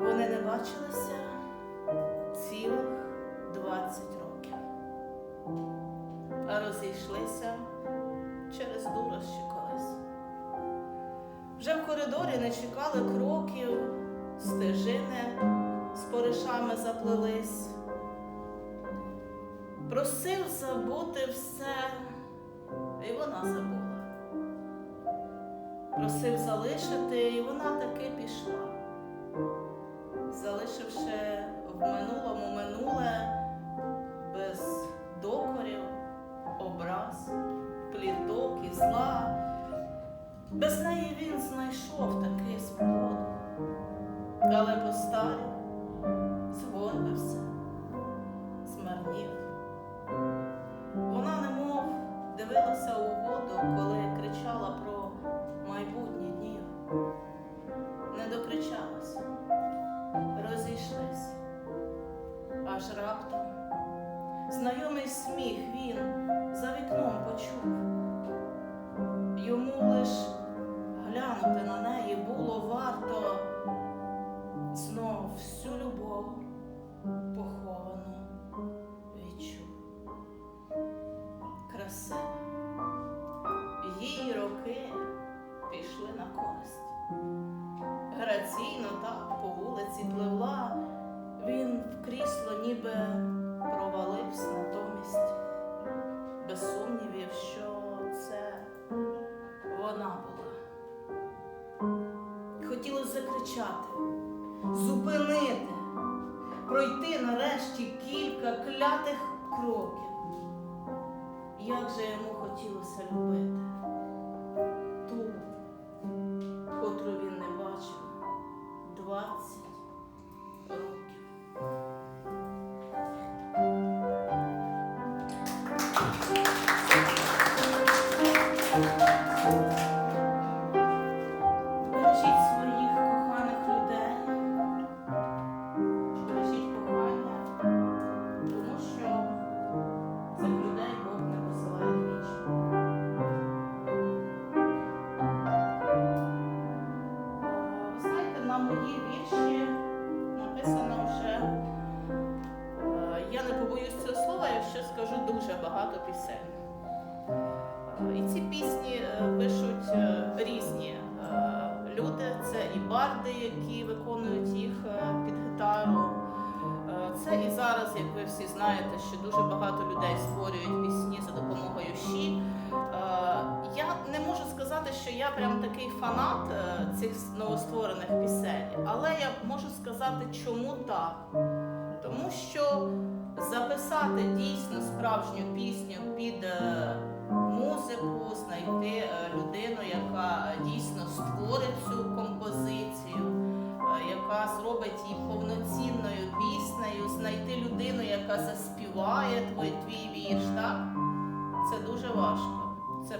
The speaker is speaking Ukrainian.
Вони не бачилися цілих 20 років, а розійшлися через дурощі колись. Вже в коридорі не чекали кроків, стежини з поришами заплелись. Просив забути все, і вона забула. Просив залишити, і вона таки пішла, залишивши в минулому минуле без докорів, образ, пліток і зла. Без неї він знайшов такий свободу, але постарів, згорбився, змарнів. Аж раптом знайомий сміх він за вікном почув. Йому лиш глянути на неї було варто знов всю любов поховану відчув. Красива. Її роки пішли на користь. Граційно так по вулиці пливла, він в крісло ніби провалився натомість. Без сумнівів, що це вона була. Хотілося закричати, зупинити, пройти нарешті кілька клятих кроків. Як же йому хотілося любити мої вірші написано вже, е, я не побоюсь цього слова, якщо скажу дуже багато пісень. Е, І ці пісні е, пишуть різні люди. Це і барди, які виконують їх під гітару. Це і зараз, як ви всі знаєте, що дуже багато людей створюють пісні за допомогою я прям такий фанат е, цих новостворених пісень, але я можу сказати, чому так. Тому що записати дійсно справжню пісню під е, музику, знайти е, людину, яка дійсно створить цю композицію, яка зробить її повноцінною піснею, знайти людину, яка заспіває твій, твій вірш, так? Це дуже важко. Це,